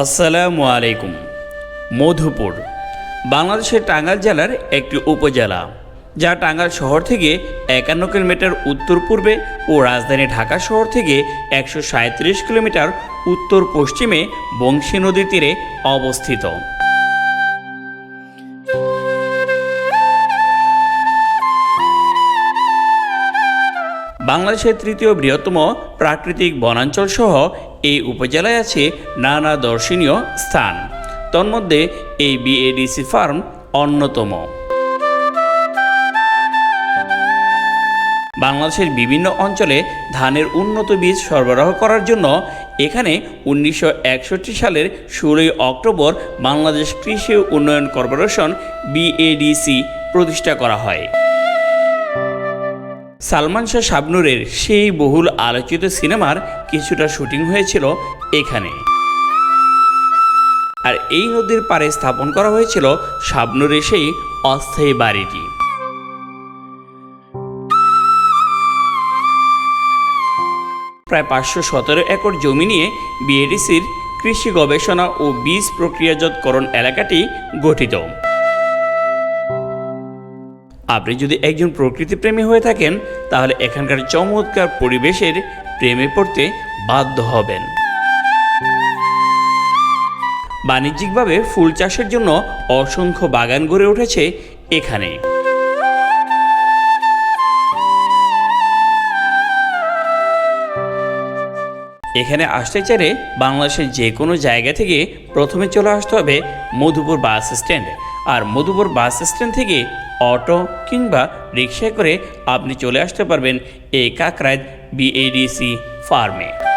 আসসালামু আলাইকুম। মধুপুর, বাংলাদেশের টাঙ্গাইল জেলার একটি উপজেলা, যা টাঙ্গাইল শহর থেকে একান্ন কিলোমিটার উত্তর পূর্বে ও রাজধানী ঢাকা শহর থেকে একশো কিলোমিটার উত্তর পশ্চিমে বংশী নদীর তীরে অবস্থিত। বাংলাদেশের তৃতীয় বৃহত্তম প্রাকৃতিক বনাঞ্চল সহ এই উপজেলায় আছে নানা দর্শনীয় স্থান। তন্মধ্যে এই বিএডিসি ফার্ম অন্যতম। বাংলাদেশের বিভিন্ন অঞ্চলে ধানের উন্নত বীজ সরবরাহ করার জন্য এখানে উনিশশো একষট্টি সালের ষোলোই অক্টোবর বাংলাদেশ কৃষি উন্নয়ন কর্পোরেশন বিএডিসি প্রতিষ্ঠা করা হয়। সালমান শাহ শাবনুরের সেই বহুল আলোচিত সিনেমার কিছুটা শুটিং হয়েছিল এখানে। আর এই নদীর পাড়ে স্থাপন করা হয়েছিল শাবনুরের সেই অস্থায়ী বাড়িটি। প্রায় পাঁচশো সতেরো একর জমি নিয়ে বিএডিসির কৃষি গবেষণা ও বীজ প্রক্রিয়াজাতকরণ এলাকাটি গঠিত। আপনি যদি একজন প্রকৃতিপ্রেমী হয়ে থাকেন, তাহলে এখানকার চমৎকার পরিবেশের প্রেমে পড়তে বাধ্য হবেন। বাণিজ্যিকভাবে ফুল চাষের জন্য অসংখ্য বাগান গড়ে উঠেছে এখানে। এখানে আসতে চাইলে বাংলাদেশের যে কোনো জায়গা থেকে প্রথমে চলে আসতে হবে মধুপুর বাস স্ট্যান্ডে। আর মধুপুর বাস স্ট্যান্ড থেকে অটো কিংবা রিক্সায় করে আপনি চলে আসতে পারবেন এই কাকরাইত বিএডিসি ফার্মে